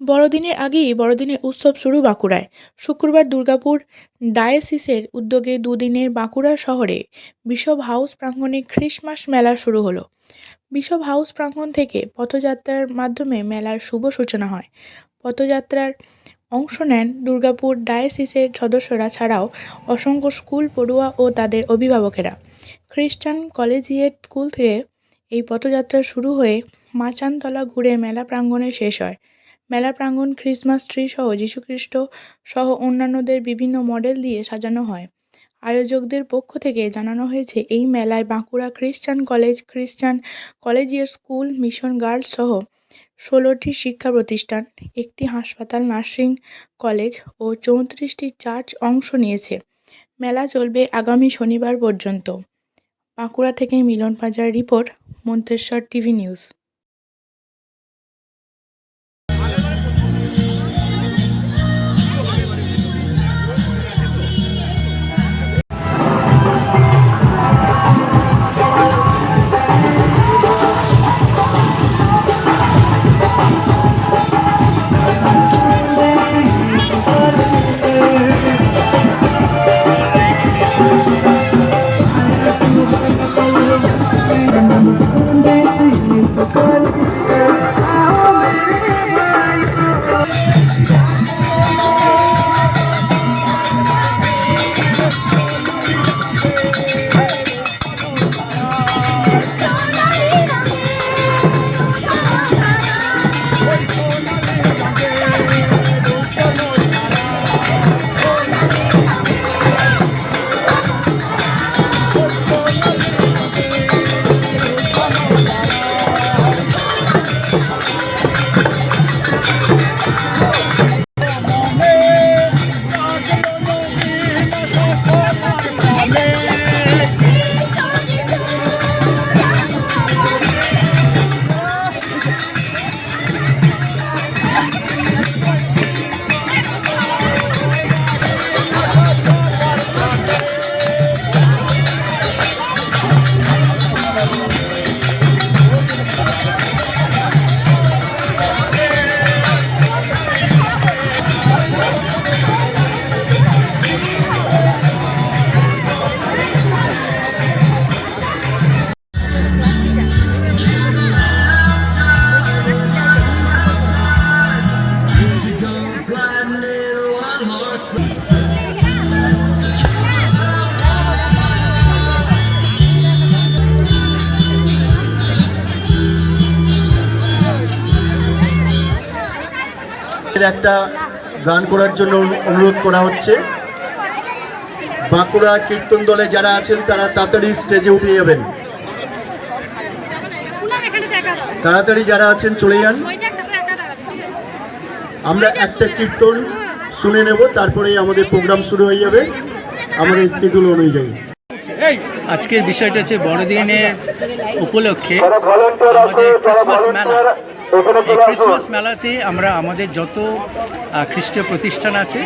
বড়দিনের আগেই বড়দিনের উৎসব শুরু বাঁকুড়ায়। শুক্রবার দুর্গাপুর ডায়াসিসের উদ্যোগে দুদিনের বাঁকুড়া শহরে বিশপ হাউস প্রাঙ্গণে খ্রিসমাস মেলা শুরু হলো। বিশপ হাউস প্রাঙ্গণ থেকে পথযাত্রার মাধ্যমে মেলার শুভ সূচনা হয়। পথযাত্রার অংশ নেন দুর্গাপুর ডায়াসিসের সদস্যরা ছাড়াও অসংখ্য স্কুল, পড়ুয়া ও তাদের অভিভাবকেরা। খ্রিস্টান কলেজিয়েট স্কুল থেকে এই পথযাত্রা শুরু হয়ে মাচানতলা ঘুরে মেলা প্রাঙ্গণে শেষ হয়। মেলা প্রাঙ্গণ ক্রিসমাস ট্রি সহ যীশুখ্রিস্ট সহ অন্যান্যদের বিভিন্ন মডেল দিয়ে সাজানো হয়। আয়োজকদের পক্ষ থেকে জানানো হয়েছে, এই মেলায় বাঁকুড়া খ্রিস্টান কলেজ, খ্রিস্টান কলেজিয়েট স্কুল, মিশন গার্লস সহ ষোলোটি শিক্ষা প্রতিষ্ঠান, একটি হাসপাতাল, নার্সিং কলেজ ও চৌত্রিশটি চার্চ অংশ নিয়েছে। মেলা চলবে আগামী শনিবার পর্যন্ত। বাঁকুড়া থেকে Milan Paja report, Manteswar TV news. একটা গান করার জন্য অনুরোধ করা হচ্ছে। বাঁকুড়া কীর্তন দলে যারা আছেন তারা তাড়াতাড়ি স্টেজে উঠে যাবেন। উনার এখানে দেখা দাও তাড়াতাড়ি যারা আছেন চলে যান। আমরা একটা কীর্তন শুনে নেব তারপরেই আমাদের প্রোগ্রাম শুরু হয়ে যাবে। আমাদের শিডিউল অনুযায়ী। আজকের বিষয়টা হচ্ছে বড়দিনের উপলক্ষে আমাদের ক্রিসমাস মেলা। এই ক্রিসমাস মেলাতে আমরা আমাদের যত খ্রিস্টীয় প্রতিষ্ঠান আছে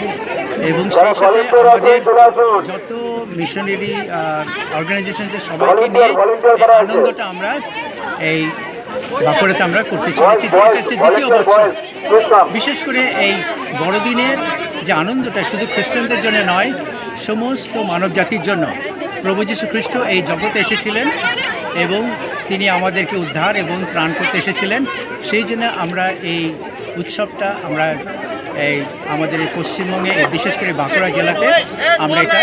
এবং সেই সাথে আমাদের যত মিশনারি অর্গানাইজেশন আছে সবাইকে নিয়ে আনন্দটা আমরা এই বাঁকুড়াতে আমরা করতে চলেছি। এটা হচ্ছে দ্বিতীয় বছর। বিশেষ করে এই বড়দিনের যে আনন্দটা শুধু খ্রিস্টানদের জন্য নয় সমস্ত মানব জাতির জন্য প্রভু যীশু খ্রিস্ট এই জগতে এসেছিলেন এবং তিনি আমাদেরকে উদ্ধার এবং ত্রাণ করতে এসেছিলেন। সেই জন্য আমরা এই উৎসবটা, আমরা এই আমাদের এই পশ্চিমবঙ্গে বিশেষ করে বাঁকুড়া জেলাতে আমরা এটা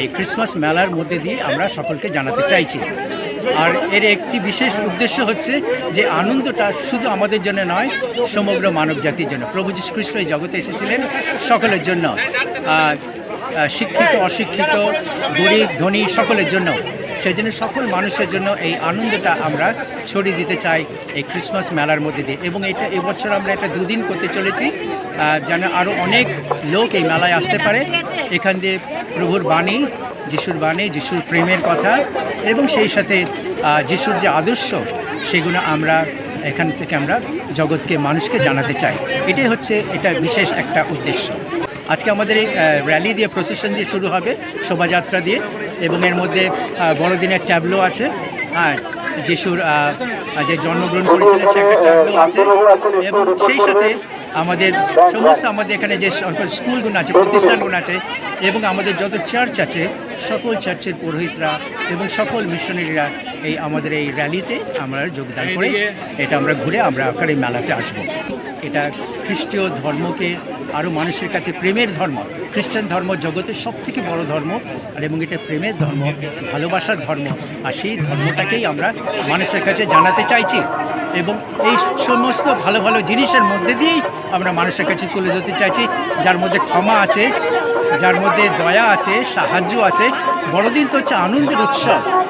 এই ক্রিসমাস মেলার মধ্যে দিয়ে আমরা সকলকে জানাতে চাইছি। আর এর একটি বিশেষ উদ্দেশ্য হচ্ছে যে আনন্দটা শুধু আমাদের জন্য নয়, সমগ্র মানব জাতির জন্য। প্রভু যীশু খ্রিস্ট এই জগতে এসেছিলেন সকলের জন্য। শিক্ষিত, অশিক্ষিত, গরিব, ধনী সকলের জন্য। সেই জন্য সকল মানুষের জন্য এই আনন্দটা আমরা ছড়িয়ে দিতে চাই এই ক্রিসমাস মেলার মধ্যে দিয়ে। এবং এটা এবছর আমরা এটা দুদিন করতে চলেছি যেন আরও অনেক লোক এই মেলায় আসতে পারে। এখান দিয়ে প্রভুর বাণী, যিশুর বাণী, যিশুর প্রেমের কথা, এবং সেই সাথে যিশুর যে আদর্শ, সেগুলো আমরা এখান থেকে আমরা জগৎকে মানুষকে জানাতে চাই। এটাই হচ্ছে, এটা বিশেষ একটা উদ্দেশ্য। আজকে আমাদের এই র্যালি দিয়ে প্রসেশন দিয়ে শুরু হবে, শোভাযাত্রা দিয়ে, এবং এর মধ্যে বড়দিনের ট্যাবলো আছে। আর যিশুর যে জন্মগ্রহণ করেছিলেন, সে একটা ট্যাবলো আছে। এবং সেই সাথে আমাদের সমস্ত আমাদের এখানে যে সকল স্কুলগুলো আছে, প্রতিষ্ঠানগুলো আছে, এবং আমাদের যত চার্চ আছে, সকল চার্চের পুরোহিতরা এবং সকল মিশনারিরা এই আমাদের এই র্যালিতে আমরা যোগদান করে, এটা আমরা ঘুরে আমরা আপনার এই মেলাতে আসব। এটা খ্রিস্টীয় ধর্মকে আরও মানুষের কাছে প্রেমের ধর্ম। খ্রিস্টান ধর্ম জগতের সব থেকে বড় ধর্ম, আর এবং এটা প্রেমের ধর্ম, ভালোবাসার ধর্ম। আর সেই ধর্মটাকেই আমরা মানুষের কাছে জানাতে চাইছি। এবং এই সমস্ত ভালো ভালো জিনিসের মধ্যে দিয়েই আমরা মানুষের কাছে তুলে ধরতে চাইছি। যার মধ্যে ক্ষমা আছে, যার মধ্যে দয়া আছে, সাহায্য আছে। বড়দিন তো হচ্ছে আনন্দের উৎসব।